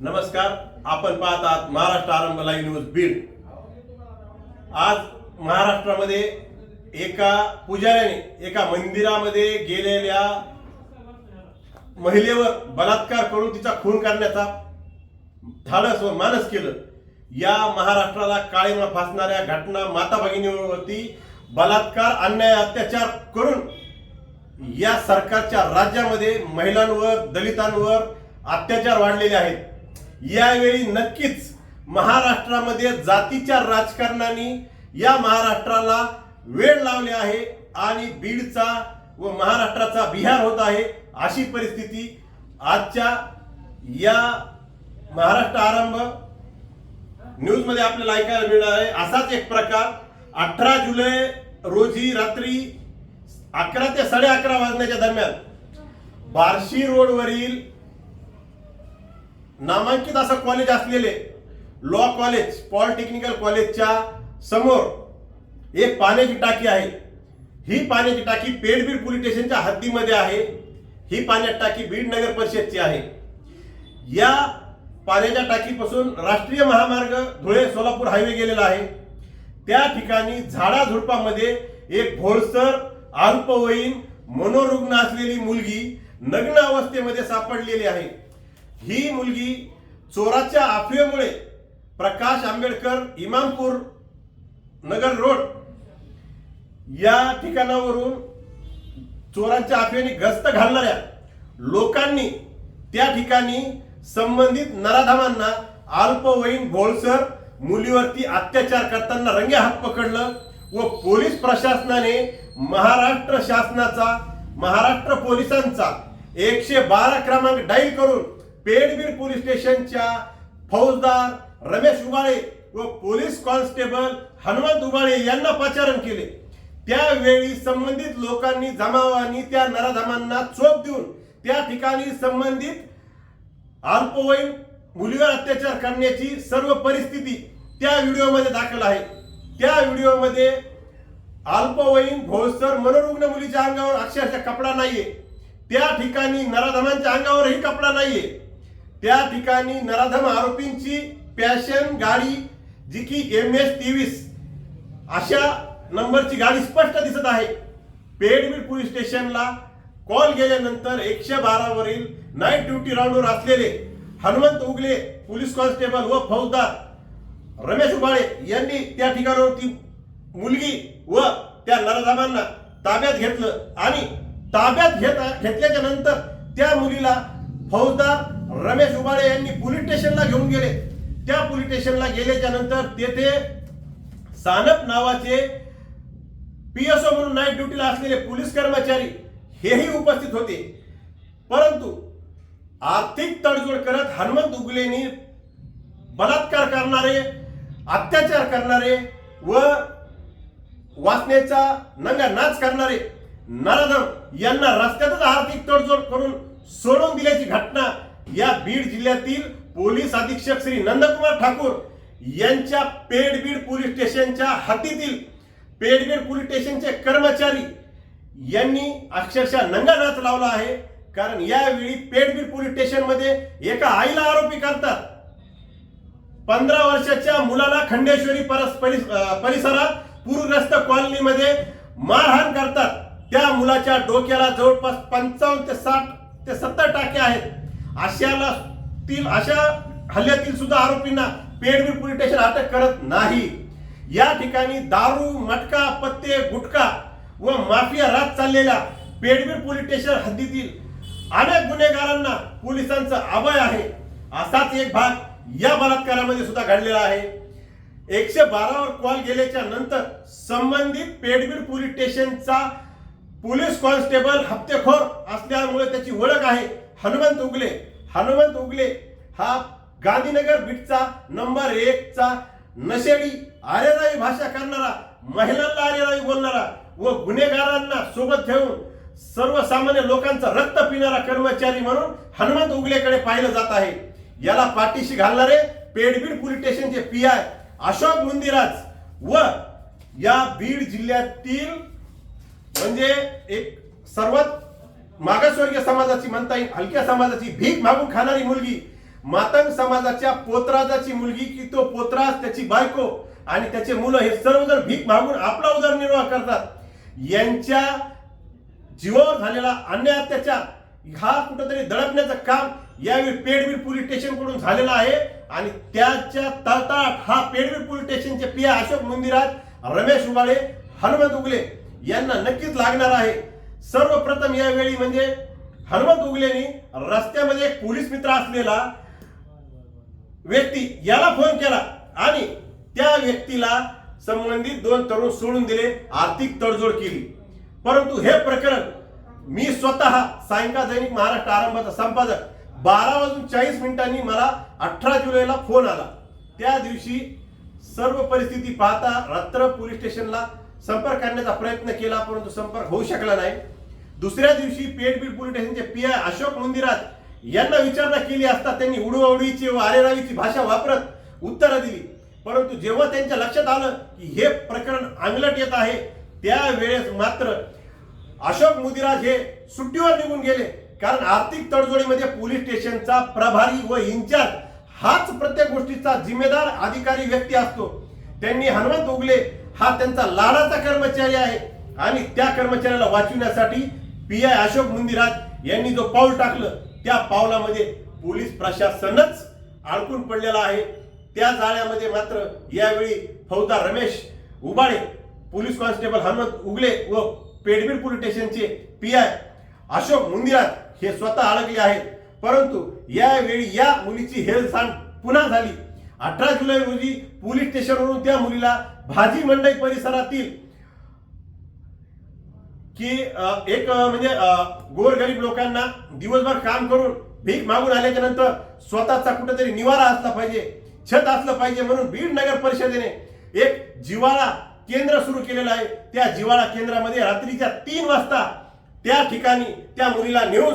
नमस्कार आपण पाहत आहात महाराष्ट्र आरंभ लाईव्ह न्यूज बीड. आज महाराष्ट्रामध्ये एका पुजाऱ्याने एका मंदिरामध्ये गेलेल्या महिलेवर बलात्कार करून तिचा खून करण्याचा धाडस व मानस केलं. या महाराष्ट्राला काळीमा फासणाऱ्या घटना माता भगिनीवरती बलात्कार अन्याय अत्याचार करून या सरकारच्या राज्यामध्ये महिलांवर दलितांवर अत्याचार वाढलेले आहेत. यावेळी नक्कीच महाराष्ट्रामध्ये जातीच्या राजकारणाने या महाराष्ट्राला वेळ लावले आहे आणि बीडचा व महाराष्ट्राचा बिहार होत आहे अशी परिस्थिती आजच्या या महाराष्ट्र आरंभ न्यूजमध्ये आपल्याला ऐकायला मिळणार आहे. असाच एक प्रकार अठरा जुलै रोजी रात्री अकरा ते साडे अकरा वाजण्याच्या दरम्यान बार्शी रोडवरील नामांकित असं कॉलेज असलेले लॉ कॉलेज पॉलिटेक्निकल कॉलेजच्या समोर एक पाण्याची टाकी आहे. ही पाण्याची टाकी पेडबीड पोलीस स्टेशनच्या हद्दीमध्ये आहे. ही पाण्याची टाकी बीड नगर परिषदची आहे. या पाण्याच्या टाकीपासून राष्ट्रीय महामार्ग धुळे सोलापूर हायवे गेलेला आहे. त्या ठिकाणी झाडाझुडपामध्ये एक भोळसर अल्पवयीन मनोरुग्ण असलेली मुलगी नग्न अवस्थेमध्ये सापडलेली आहे. ही मुलगी चोराच्या अफवेमुळे प्रकाश आंबेडकर इमामपूर नगर रोड या ठिकाणावरून चोरांच्या आफवेने गस्त घालणाऱ्या लोकांनी त्या ठिकाणी संबंधित नराधामांना अल्पवयीन भोळसर मुलीवरती अत्याचार करताना रंगे हात पकडलं व पोलीस प्रशासनाने महाराष्ट्र शासनाचा महाराष्ट्र पोलिसांचा एकशे बारा क्रमांक डाईल करून पेडबीर पोलीस स्टेशनच्या फौजदार रमेश उबाळे व पोलीस कॉन्स्टेबल हनुमंत उबाळे यांना पाचारण केले. त्यावेळी संबंधित लोकांनी जमावानी त्या नराधमांना चोप देऊन त्या ठिकाणी संबंधित अल्पवयीन मुलीवर अत्याचार करण्याची सर्व परिस्थिती त्या व्हिडिओमध्ये दाखल आहे. त्या व्हिडिओमध्ये अल्पवयीन भोसर मनोरुग्ण मुलीच्या अंगावर अक्षरशः कपडा नाहीये. त्या ठिकाणी नराधमांच्या अंगावरही कपडा नाहीये. त्या ठिकाणी नराधम आरोपींची पॅशन गाडी जी की एम एस तेवीस अशा नंबरची गाडी स्पष्ट दिसत आहे. पेडबीड पोलीस स्टेशनला कॉल गेल्यानंतर एकशे बारा वरील नाईट ड्युटी राऊंडवर असलेले हनुमंत उगले पोलीस कॉन्स्टेबल व फौजदार रमेश उबाळे यांनी त्या ठिकाणावरती मुलगी व त्या नरधामांना ताब्यात घेतलं आणि ताब्यात घेता घेतल्याच्या नंतर त्या मुलीला फौजदार रमेश उबाळे यांनी पोलीस स्टेशनला घेऊन गेले. त्या पोलीस स्टेशनला गेल्याच्यानंतर तेथे सानप नावाचे पीएसओ म्हणून नाईट ड्युटीला असलेले पोलीस कर्मचारी हेही उपस्थित होते. परंतु आर्थिक तडजोड करत हनुमंत उगलेनी बलात्कार करणारे अत्याचार करणारे व वाचनेचा नंगा नाच करणारे नराधम यांना रस्त्यातच आर्थिक तडजोड करून सोडून दिल्याची घटना या बीड जिल्ह्यातील पोलीस अधीक्षक श्री नंदकुमार ठाकूर यांच्या पेडबीड पोलीस स्टेशनच्या हद्दीतील पेडबीड पोलीस स्टेशनचे कर्मचारी यांनी अक्षरशः नंगा नाच लावला आहे. कारण यावेळी पेडबीड पोलीस स्टेशनमध्ये एका आईला आरोपी करतात. पंधरा वर्षाच्या मुलाला खंडेश्वरी परस परिस- परिसरात पूरग्रस्त कॉलनीमध्ये मारहाण करतात. त्या मुलाच्या डोक्याला जवळपास पंचावन्न ते साठ ते सत्तर टाके आहेत. अशाला तील अशा हल्ल्यातील सुद्धा आरोपींना पेडवी पोलीस स्टेशन अटक करत नाही. या ठिकाणी दारू मटका पत्ते गुटखा व माफिया रात चाललेल्या पेडबीड पोलीस स्टेशन हद्दीतील अनेक गुन्हेगारांना पोलिसांचा अभय आहे. असाच एक भाग या बलात्कारामध्ये सुद्धा घडलेला आहे. एकशे बारावर कॉल गेल्याच्यानंतर संबंधित पेडबीड पोलीस स्टेशनचा पोलीस कॉन्स्टेबल हप्तेखोर असल्यामुळे त्याची ओळख आहे. हनुमंत उगले हनुमंत उगले. हा गांधीनगर बीटचा नंबर एकचा नशेडी आरेरावी भाषा करणारा महिलांना आरेरावी बोलणारा व गुन्हेगारांना सोबत ठेवून सर्वसामान्य लोकांचा रक्त पिणारा कर्मचारी म्हणून हनुमंत उगलेकडे पाहिलं जात आहे. याला पाठीशी घालणारे पेडबीड पोलीस स्टेशनचे पी आय अशोक मुंदिराज व या बीड जिल्ह्यातील म्हणजे एक सर्वात मागासवर्गीय समाजाची म्हणता येईल हलक्या समाजाची भीक मागून खाणारी मुलगी मातंग समाजाच्या पोतराजाची मुलगी की तो पोतराज त्याची बायको आणि त्याचे मुलं हे सर्वजण भीक मागून आपला उदरनिर्वाह करतात. यांच्या जीवावर झालेला अन्याय अत्याचार हा कुठंतरी दडपण्याचं काम यावेळी पेडवीर पोलीस स्टेशनकडून आहे आणि त्याच्या तळताट हा पेडवीर पोलीस स्टेशनचे पिया अशोक मंदिरात रमेश उबाळे हनुमंत उगले यांना नक्कीच लागणार आहे. सर्वप्रथम यावेळी म्हणजे हनुमंत उगलेनी रस्त्यामध्ये एक पोलीस मित्र असलेला व्यक्ती याला फोन केला आणि त्या व्यक्तीला संबंधित दोन तरुण सोडून दिले आर्थिक तडजोड केली. परंतु हे प्रकरण मी स्वतः सायंकाळ दैनिक महाराष्ट्र आरंभाचा संपादक बारा वाजून चाळीस मिनिटांनी मला अठरा जुलैला फोन आला. त्या दिवशी सर्व परिस्थिती पाहता रात्र पोलीस स्टेशनला संपर्क करण्याचा प्रयत्न केला परंतु संपर्क होऊ शकला नाही. दुसऱ्या दिवशी पेडबीड पोलीस स्टेशनचे पी आय अशोक मंदिरात यांना विचारणा केली असता त्यांनी उडवाउडीची व आरेरावीची भाषा वापरत उत्तरं दिली. परंतु जेव्हा त्यांच्या लक्षात आलं की हे प्रकरण अंगलट येत आहे त्यावेळेस मात्र अशोक मुदिराज हे सुट्टीवर निघून गेले. कारण आर्थिक तडजोडीमध्ये पोलीस स्टेशनचा प्रभारी व इन्चार्ज हाच प्रत्येक गोष्टीचा जिम्मेदार अधिकारी व्यक्ती असतो. त्यांनी हनुमंत उगले हा त्यांचा लाडाचा कर्मचारी आहे आणि त्या कर्मचाऱ्याला वाचविण्यासाठी पी आय अशोक मुंदिराज यांनी जो पाऊल टाकलं त्या पावलामध्ये पोलीस प्रशासनच अडकून पडलेला आहे. त्या जाळ्यामध्ये मात्र यावेळी फौजदार रमेश उबाळे पोलीस कॉन्स्टेबल हनुमंत उगले व पेडबीड पोलीस स्टेशनचे पी आय अशोक मुंदिराज हे स्वतः अडकले आहेत. परंतु यावेळी या मुलीची हेळसांड पुन्हा झाली. अठरा जुलै रोजी पोलीस स्टेशनवरून त्या मुलीला भाजी मंडई परिसरातील की एक म्हणजे गोरगरीब लोकांना दिवसभर काम करून भीक मागून आल्याच्यानंतर स्वतःचा कुठेतरी निवारा असला पाहिजे छत असलं पाहिजे म्हणून बीड नगर परिषदेने एक जिवाळा केंद्र सुरू केलेलं आहे. त्या जिवाळा केंद्रामध्ये रात्रीच्या तीन वाजता त्या ठिकाणी त्या मुलीला नेऊन